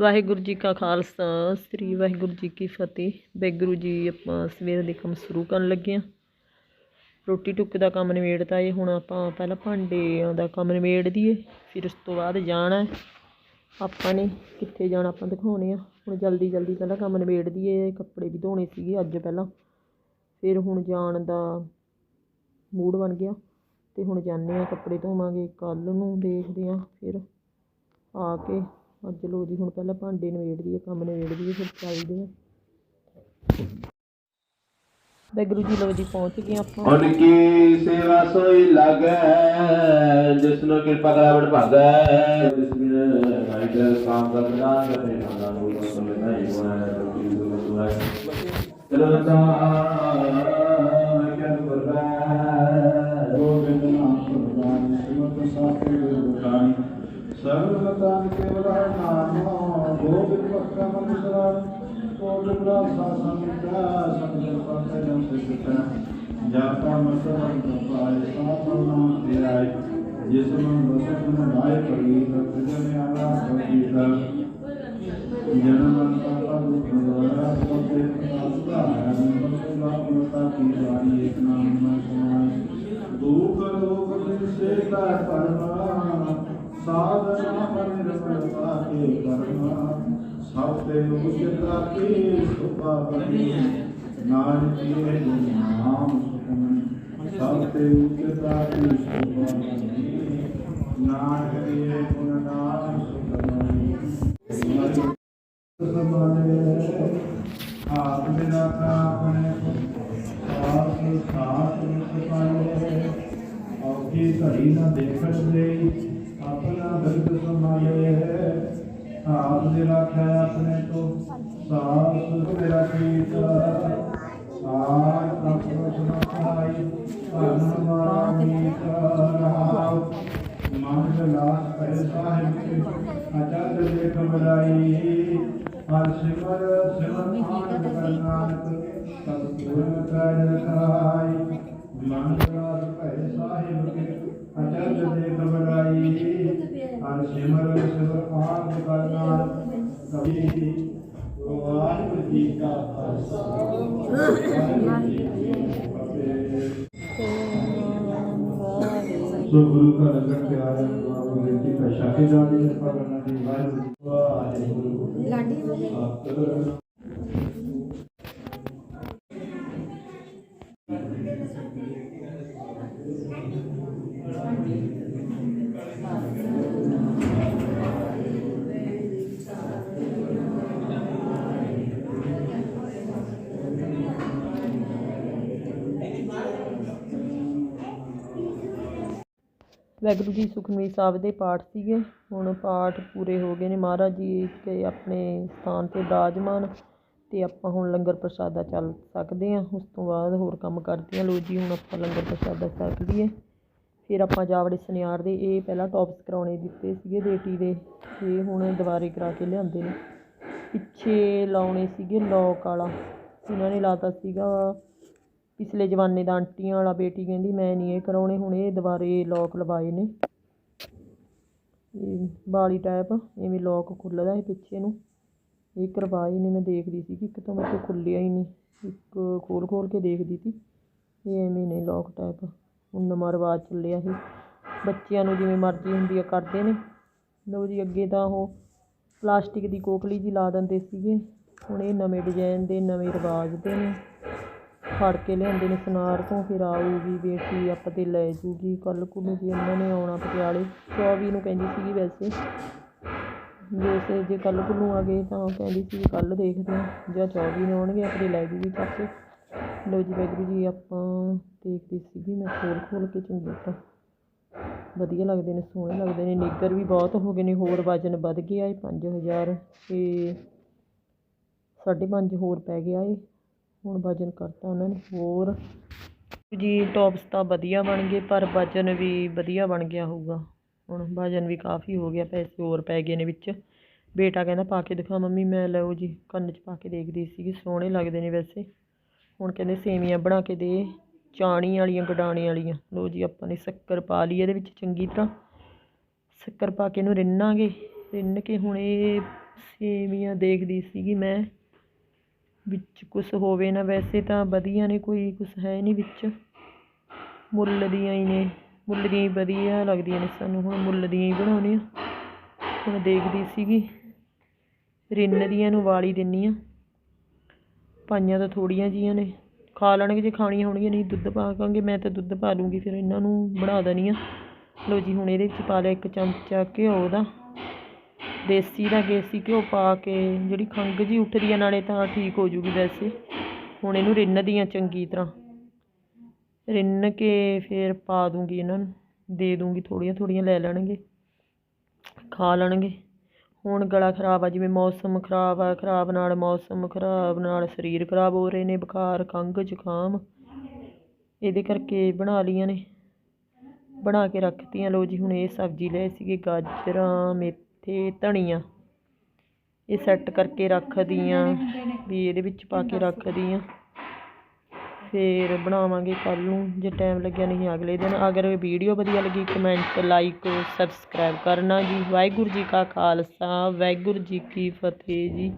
ਵਾਹਿਗੁਰੂ ਜੀ ਕਾ ਖਾਲਸਾ, ਸ੍ਰੀ ਵਾਹਿਗੁਰੂ ਜੀ ਕੀ ਫਤਿਹ। ਵਾਹਿਗੁਰੂ ਜੀ, ਆਪਾਂ ਸਵੇਰ ਦੇ ਕੰਮ ਸ਼ੁਰੂ ਕਰਨ ਲੱਗੇ ਹਾਂ। ਰੋਟੀ ਟੁੱਕ ਦਾ ਕੰਮ ਨਿਬੇੜਤਾ ਏ, ਹੁਣ ਆਪਾਂ ਪਹਿਲਾਂ ਭਾਂਡਿਆਂ ਦਾ ਕੰਮ ਨਿਬੇੜ ਦਈਏ, ਫਿਰ ਉਸ ਤੋਂ ਬਾਅਦ ਜਾਣਾ ਆਪਾਂ ਨੇ ਕਿੱਥੇ ਜਾਣਾ ਆਪਾਂ ਦਿਖਾਉਣੇ ਆ। ਹੁਣ ਜਲਦੀ ਜਲਦੀ ਪਹਿਲਾਂ ਕੰਮ ਨਿਬੇੜ ਦਈਏ, ਕੱਪੜੇ ਵੀ ਧੋਣੇ ਸੀਗੇ ਅੱਜ ਪਹਿਲਾਂ। ਫਿਰ ਹੁਣ ਜਾਣ ਦਾ ਮੂਡ ਬਣ ਗਿਆ। ਤੇ ਹੁਣ ਜਾਂਦੇ ਆ ਕੱਪੜੇ ਧੋਵਾਂਗੇ, ਕੱਲ੍ਹ ਨੂੰ ਦੇਖਦੇ ਆ ਫਿਰ ਆ ਕੇ ਅੱਜ ਲੋ ਜੀ, ਹੁਣ ਪਹਿਲਾਂ ਭਾਂਡੇ ਨਵੇੜ ਲਈਏ ਕੰਮ ਨਵੇੜ ਲਈਏ ਫਿਰ ਚੱਲਦੇ ਆ। ਵੈਗੁਰੂ ਜੀ ਲੋ ਜੀ, ਪਹੁੰਚ ਗਏ ਆਪਾਂ। ਉਨ ਕੀ ਸੇਵਾ ਸੋਈ ਲਾਗੈ ਜਿਸਨੋ ਕਿਰਪਾ ਕਰਾਵੜ ਭਾਗੈ। ਜਿਸ ਬਿਨ ਨਾਈਟਰ ਕਾਮ ਦਾ ਪ੍ਰਦਾਨ ਕਰੇ ਮਨਾਂ ਨੂੰ ਸਮਝਣਾ ਹੀ ਹੋਣਾ ਹੈ ਚਲੋ ਤਾਂ ਕਮੰਦਰਾ ਕੋਟ ਬਲਾ ਸਾਸੰਗਾ ਸੰਜਨ ਪਾਤੇ ਜਨ ਸਿਤਾ ਜਾਤਾ ਮਸਵੰ ਪਾਏ ਸਾਤਨਾ ਤੇਰਾਇ ਜਿਸ ਨੂੰ ਬਸਨ ਨਾਏ ਪੜੀ ਰਤਜਨ ਆਲਾ ਸੰਗੀਤਾ ਜਨਮ ਪਾਪਾ ਦੁਖ ਦੁਆਰਾ ਸੋਤੇ ਪਾਸਤਾ ਹੈ ਮਸਲਾ ਮਤਾ ਕੀ ਵਾਰੀ ਇੱਕ ਨਾਮ ਨਾ ਸੁਣਾਏ ਦੁਖ ਰੋਗ ਦੇ ਸੇਤਾ ਪਰਮਾ ਸਾਧਨਾ ਪਰਿ ਰਸਤਾ ਕੇ ਕਰਮਾ ਸਭ ਤੇ ਉਚਿਤਾ ਕੀ ਸੁਪਾ ਬਣੀ। ਨਾਨਕ ਜੀਏ ਨਾਮ ਸੁਖਮਨ ਸਭ ਤੇ ਉਚਿਤਾ ਕੀ ਸੁਪਾ ਬਣੀ। ਨਾਨਕ ਜੀਏ ਗੁਣ ਨਾਮ ਸੁਖਮਨ ਸਮਾਨੇ ਆਪ ਮੇਰਾ ਆਪਣੇ ਆਪ ਸਾਥ ਵਿੱਚ ਪਾਏ ਔਖੀ ਘੜੀ ਨਾ ਦੇਖਣ ਦੇ, ਆਪਣਾ ਦਰਦ ਸੰਭਾਲੇ ਆਪ ਦੇ ਰੱਖਿਆ ਆਪਣੇ ਤੋਂ ਸਾਥ ਮੇਰਾ ਕੀਤ ਆਪ ਆਪਣਾ ਸੁਨਾਈ ਭਰਨ ਵਾਲਾ ਮੀਤ ਰਹਾਉ ਮਨ ਦੇ ਲਾਸ ਪੈ ਸਾਹਿਬ ਕੇ ਅਜਦ ਦੇ ਕਮਰਾਈ। ਹਰ ਸਿਮਰ ਸਿਮਰ ਆਨ ਕਰ ਨਾਨਕ ਸਤ ਗੁਰ ਕਰ ਰਖਾਈ। ਮਨ ਦੇ ਲਾਸ ਪੈ ਸਾਹਿਬ ਕੇ ਅਜਦ ਦੇ ਕਮਰਾਈ ਹਰ ਸਿਮਰ ਸਿਮਰ ਆਨ ਕਰ ਨਾਨਕ ਕਬੀ ਵਾਹਿਗੁਰੂ ਜੀ ਕਾ ਖਾਲਸਾ ਵਾਹਿਗੁਰੂ ਜੀ ਕੀ ਫਤਿਹ ਸੋ ਗੁਰੂ ਘਰ ਲੰਗਰ ਪਿਆਰੇ ਬਾਬੂ ਜੀ ਦੀ ਕਸ਼ਾ ਕੇ ਜਾਣੀ ਕਿਰਪਾ ਕਰਨਾ ਜੀ ਵਾਹਿਗੁਰੂ ਜੀ ਸੁਖਮਨੀ ਸਾਹਿਬ ਦੇ ਪਾਠ ਸੀਗੇ। ਹੁਣ ਪਾਠ ਪੂਰੇ ਹੋ ਗਏ ਨੇ। ਮਹਾਰਾਜ ਜੀ ਕੇ ਆਪਣੇ ਸਥਾਨ ਤੇ ਬਿਰਾਜਮਾਨ ਤੇ ਆਪਾਂ ਹੁਣ ਲੰਗਰ ਪ੍ਰਸ਼ਾਦਾ ਚੱਲ ਸਕਦੇ ਹਾਂ। ਉਸ ਤੋਂ ਬਾਅਦ ਹੋਰ ਕੰਮ ਕਰਦੇ ਹਾਂ। ਲੋ ਜੀ, ਹੁਣ ਆਪਾਂ ਲੰਗਰ ਪ੍ਰਸ਼ਾਦਾ ਛਕ ਲਈਏ। ਫਿਰ ਆਪਾਂ ਜਾਵੜੇ ਸੁਨਿਆਰ ਦੇ ਇਹ ਪਹਿਲਾਂ ਟੌਪਸ ਕਰਾਉਣੇ ਦਿੱਤੇ ਸੀਗੇ ਬੇਟੀ ਦੇ। ਇਹ ਹੁਣ ਦੁਬਾਰੇ ਕਰਾ ਕੇ ਲਿਆਂਦੇ ਨੇ। ਪਿੱਛੇ ਲਾਉਣੇ ਸੀਗੇ ਲੋਕ ਵਾਲਾ। ਇਹਨਾਂ ਨੇ ਲਾਤਾ ਸੀਗਾ ਪਿਛਲੇ ਜਮਾਨੇ ਦਾ ਆਂਟੀਆਂ ਵਾਲਾ ਬੇਟੀ ਕਹਿੰਦੀ, ਮੈਂ ਨਹੀਂ ਇਹ ਕਰਾਉਣੇ, ਹੁਣ ਇਹ ਦੁਬਾਰੇ ਲੋਕ ਲਵਾਏ ਨੇ। ਇਹ ਬਾਲੀ ਟਾਈਪ ਐਵੇਂ ਲੋਕ ਖੁੱਲ੍ਹਦਾ ਹੈ ਪਿੱਛੇ ਨੂੰ। ਇਹ ਕਰਵਾਏ ਨੇ, ਮੈਂ ਦੇਖਦੀ ਸੀ ਕਿ ਇੱਕ ਤਾਂ ਮੇਰੇ ਤੋਂ ਖੁੱਲਿਆ ਹੀ ਨਹੀਂ। ਇੱਕ ਖੋਲ ਖੋਲ ਕੇ ਦੇਖਦੀ ਸੀ। ਇਹ ਐਵੇਂ ਨੇ ਲੋਕ ਟਾਈਪ ਹੁਣ ਨਵਾਂ ਰਿਵਾਜ ਚੱਲਿਆ ਇਹ ਬੱਚਿਆਂ ਨੂੰ ਜਿਵੇਂ ਮਰਜ਼ੀ ਹੁੰਦੀ ਆ, ਕਰਦੇ ਨੇ। ਲਓ ਜੀ, ਅੱਗੇ ਤਾਂ ਉਹ ਪਲਾਸਟਿਕ ਦੀ ਕੋਕਲੀ ਜੀ ਲਾ ਦਿੰਦੇ ਸੀਗੇ। ਹੁਣ ਇਹ ਨਵੇਂ ਡਿਜ਼ਾਈਨ ਦੇ, ਨਵੇਂ ਰਿਵਾਜ ਦੇ ਨੇ। ਫੜ ਕੇ ਲਿਆਉਂਦੇ ਨੇ, ਸਨਾਰ ਤੋਂ ਫਿਰ ਆਊਗੀ, ਬੇਟੀ ਆਪਾਂ ਤੇ ਲੈ ਜੂਗੀ। ਕੱਲ੍ਹ ਕੁ ਨੂੰ ਜੀ ਉਹਨਾਂ ਨੇ ਆਉਣਾ ਪਟਿਆਲੇ। ਚੌਵੀ ਨੂੰ ਕਹਿੰਦੀ ਸੀਗੀ ਵੈਸੇ। ਵੈਸੇ ਜੇ ਕੱਲ੍ਹ ਕੁ ਨੂੰ ਆ ਗਏ ਤਾਂ ਕਹਿੰਦੀ ਸੀ ਕੱਲ੍ਹ ਦੇਖਦੇ ਹਾਂ। ਜਾਂ ਚੌਵੀ ਨੂੰ ਆਉਣਗੇ ਆਪਣੇ ਲੈ ਜੂਗੀ ਚੱਕ ਕੇ ਲਓ ਜੀ ਵਾਹਿਗੁਰੂ ਜੀ, ਆਪਾਂ ਦੇਖਦੀ ਸੀਗੀ ਮੈਂ ਖੋਲ ਖੋਲ ਕੇ ਚੰਗੀ ਤਰ੍ਹਾਂ। ਵਧੀਆ ਲੱਗਦੇ ਨੇ, ਸੋਹਣੇ ਲੱਗਦੇ ਨੇ। ਨਿੱਗਰ ਵੀ ਬਹੁਤ ਹੋ ਗਏ ਨੇ, ਹੋਰ ਵਜਨ ਵੱਧ ਗਿਆ ਇਹ 5000 ਤੇ ਸਾਢੇ ਪੰਜ ਹੋਰ ਪੈ ਗਿਆ ਏ। ਹੁਣ ਵਜਨ ਕਰਤਾ ਉਹਨਾਂ ਨੇ, ਹੋਰ। ਜੀ ਟੌਪਸ ਤਾਂ ਵਧੀਆ ਬਣ ਗਏ, ਪਰ ਵਜਨ ਵੀ ਵਧੀਆ ਬਣ ਗਿਆ ਹੋਊਗਾ। ਹੁਣ ਵਜਨ ਵੀ ਕਾਫੀ ਹੋ ਗਿਆ, ਪੈਸੇ ਹੋਰ ਪੈ ਗਏ ਨੇ ਵਿੱਚ। ਬੇਟਾ ਕਹਿੰਦਾ, ਪਾ ਕੇ ਦਿਖਾ ਮੰਮੀ, ਮੈਂ ਲਓ ਜੀ। ਕੰਨ 'ਚ ਪਾ ਕੇ ਦੇਖਦੀ ਸੀਗੀ, ਸੋਹਣੇ ਲੱਗਦੇ ਨੇ ਵੈਸੇ। ਹੁਣ ਕਹਿੰਦੇ, ਸੇਵੀਆਂ ਬਣਾ ਕੇ ਦੇ ਚਾਣੀ ਵਾਲੀਆਂ, ਗਡਾਣੇ ਵਾਲੀਆਂ। ਲਓ ਜੀ, ਆਪਾਂ ਨੇ ਸ਼ੱਕਰ ਪਾ ਲਈ ਇਹਦੇ ਵਿੱਚ ਚੰਗੀ ਤਰ੍ਹਾਂ। ਸ਼ੱਕਰ ਪਾ ਕੇ ਇਹਨੂੰ ਰਿੰਨਾਂਗੇ। ਰਿੰਨ ਕੇ ਹੁਣ ਇਹ ਸੇਵੀਆਂ ਦੇਖਦੀ ਸੀਗੀ ਮੈਂ। ਵਿੱਚ ਕੁਛ ਹੋਵੇ ਨਾ, ਵੈਸੇ ਤਾਂ ਵਧੀਆ ਨੇ, ਕੋਈ ਕੁਛ ਹੈ ਨਹੀਂ ਵਿੱਚ। ਮੁੱਲ ਦੀਆਂ ਹੀ ਨੇ, ਮੁੱਲ ਦੀਆਂ ਹੀ ਵਧੀਆ ਲੱਗਦੀਆਂ ਨੇ ਸਾਨੂੰ ਹੁਣ, ਮੁੱਲ ਦੀਆਂ ਹੀ ਬਣਾਉਣੀਆਂ ਹੁਣ ਦੇਖਦੀ ਸੀਗੀ, ਰਿੰਨ ਦੀਆਂ ਨੂੰ ਵਾਲੀ ਦਿੰਨੀ ਆ ਪਾਈਆਂ ਤਾਂ ਥੋੜੀਆਂ ਜੀਆਂ ਨੇ, ਖਾ ਲੈਣਗੇ, ਜੇ ਖਾਣੀਆਂ ਹੋਣਗੀਆਂ ਨਹੀਂ ਦੁੱਧ ਪਾ ਕਾਂਗੇ ਮੈਂ ਤਾਂ ਦੁੱਧ ਪਾ ਲੂੰਗੀ, ਫਿਰ ਇਹਨਾਂ ਨੂੰ ਬਣਾ ਦੇਣੀ ਆ ਲਓ ਜੀ, ਹੁਣ ਇਹਦੇ ਵਿੱਚ ਪਾ ਲਿਆ ਇੱਕ ਚਮਚਾ ਘਿਓ ਦਾ। ਦੇਸੀ ਦਾ ਦੇਸੀ ਘਿਓ ਪਾ ਕੇ, ਜਿਹੜੀ ਖੰਘ ਜੀ ਉੱਠਦੀ ਆ ਨਾਲੇ ਤਾਂ ਠੀਕ ਹੋ ਜੂਗੀ ਵੈਸੇ। ਹੁਣ ਇਹਨੂੰ ਰਿੰਨਦੀ ਆ ਚੰਗੀ ਤਰ੍ਹਾਂ। ਰਿੰਨ ਕੇ ਫਿਰ ਪਾ ਦੂੰਗੀ ਇਹਨਾਂ ਨੂੰ। ਦੇ ਦੂੰਗੀ ਥੋੜ੍ਹੀਆਂ ਥੋੜ੍ਹੀਆਂ, ਲੈ ਲੈਣਗੇ। ਖਾ ਲੈਣਗੇ। ਹੁਣ ਗਲਾ ਖਰਾਬ ਆ, ਜਿਵੇਂ ਮੌਸਮ ਖਰਾਬ ਆ, ਖਰਾਬ ਨਾਲ ਮੌਸਮ ਖਰਾਬ, ਨਾਲ ਸਰੀਰ ਖਰਾਬ ਹੋ ਰਹੇ ਨੇ, ਬੁਖਾਰ, ਖੰਘ, ਜ਼ੁਕਾਮ। ਇਹਦੇ ਕਰਕੇ ਬਣਾ ਲਈਆਂ ਨੇ। ਬਣਾ ਕੇ ਰੱਖਤੀਆਂ। ਲਓ ਜੀ, ਹੁਣ ਇਹ ਸਬਜ਼ੀ ਲਏ ਸੀਗੇ ਗਾਜਰਾਂ ਮੇ ਮੇਥੇ ਧਨੀਆ ਇਹ ਸੈੱਟ ਕਰਕੇ ਰੱਖਦੀ ਰੱਖਦੀਆਂ, ਵੀ ਇਹਦੇ ਵਿੱਚ ਪਾ ਕੇ ਰੱਖਦੀ ਰੱਖਦੀਆਂ। ਫਿਰ ਬਣਾਵਾਂਗੇ ਕੱਲ ਨੂੰ, ਜੇ ਟਾਈਮ ਲੱਗਿਆ ਨਹੀਂ ਅਗਲੇ ਦਿਨ। ਅਗਰ ਵੀਡੀਓ ਵਧੀਆ ਲੱਗੀ ਕਮੈਂਟ ਲਾਈਕ ਸਬਸਕ੍ਰਾਈਬ ਕਰਨਾ ਜੀ। ਵਾਹਿਗੁਰੂ ਜੀ ਕਾ ਖਾਲਸਾ, ਵਾਹਿਗੁਰੂ ਜੀ ਕੀ ਫਤਿਹ ਜੀ।